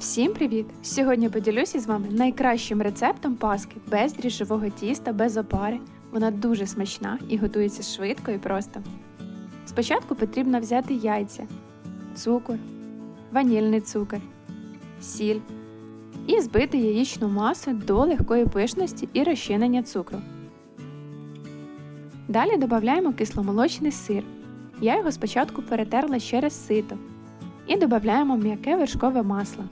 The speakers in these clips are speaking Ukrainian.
Всім привіт! Сьогодні поділюся з вами найкращим рецептом паски без дріжджового тіста, без опари. Вона дуже смачна і готується швидко і просто. Спочатку потрібно взяти яйця, цукор, ванільний цукор, сіль і збити яєчну масу до легкої пишності і розчинення цукру. Далі додаємо кисломолочний сир. Я його спочатку перетерла через сито. І додаємо м'яке вершкове масло.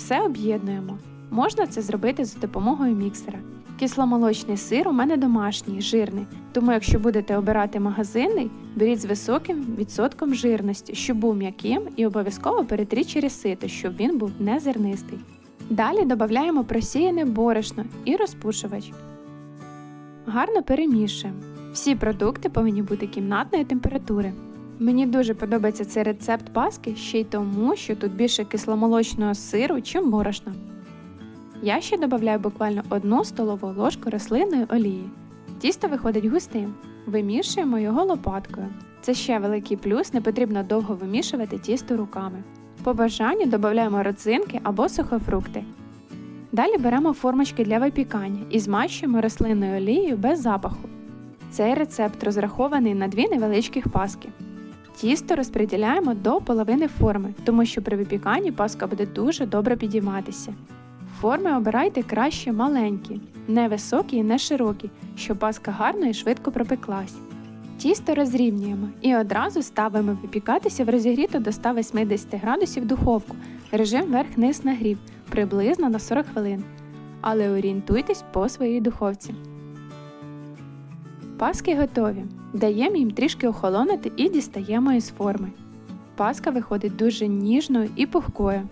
Все об'єднуємо. Можна це зробити за допомогою міксера. Кисломолочний сир у мене домашній, жирний, тому якщо будете обирати магазинний, беріть з високим відсотком жирності, щоб був м'яким і обов'язково перетріть через сито, щоб він був не зернистий. Далі додаємо просіяне борошно і розпушувач. Гарно перемішуємо. Всі продукти повинні бути кімнатної температури. Мені дуже подобається цей рецепт паски ще й тому, що тут більше кисломолочного сиру, чим борошна. Я ще додаю буквально одну столову ложку рослинної олії. Тісто виходить густим. Вимішуємо його лопаткою. Це ще великий плюс, не потрібно довго вимішувати тісто руками. По бажанню додаємо родзинки або сухофрукти. Далі беремо формочки для випікання і змащуємо рослинною олією без запаху. Цей рецепт розрахований на дві невеличких паски. Тісто розподіляємо до половини форми, тому що при випіканні паска буде дуже добре підійматися. Форми обирайте краще маленькі, не високі і не широкі, щоб паска гарно і швидко пропеклась. Тісто розрівнюємо і одразу ставимо випікатися в розігріту до 180 градусів духовку, режим верх-низ нагрів приблизно на 40 хвилин. Але орієнтуйтесь по своїй духовці. Паски готові. Даємо їм трішки охолонути і дістаємо із форми. Паска виходить дуже ніжною і пухкою.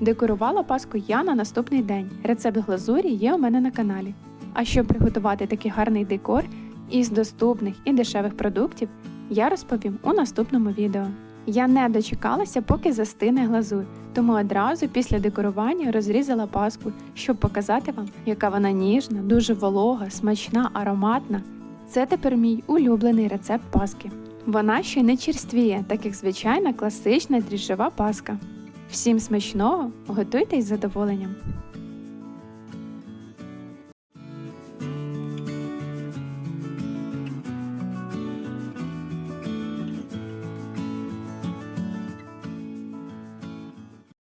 Декорувала паску я на наступний день. Рецепт глазурі є у мене на каналі. А щоб приготувати такий гарний декор із доступних і дешевих продуктів, я розповім у наступному відео. Я не дочекалася, поки застине глазур, тому одразу після декорування розрізала паску, щоб показати вам, яка вона ніжна, дуже волога, смачна, ароматна. Це тепер мій улюблений рецепт паски. Вона ще не черствіє, так як звичайна класична дріжджова паска. Всім смачного, готуйте із задоволенням!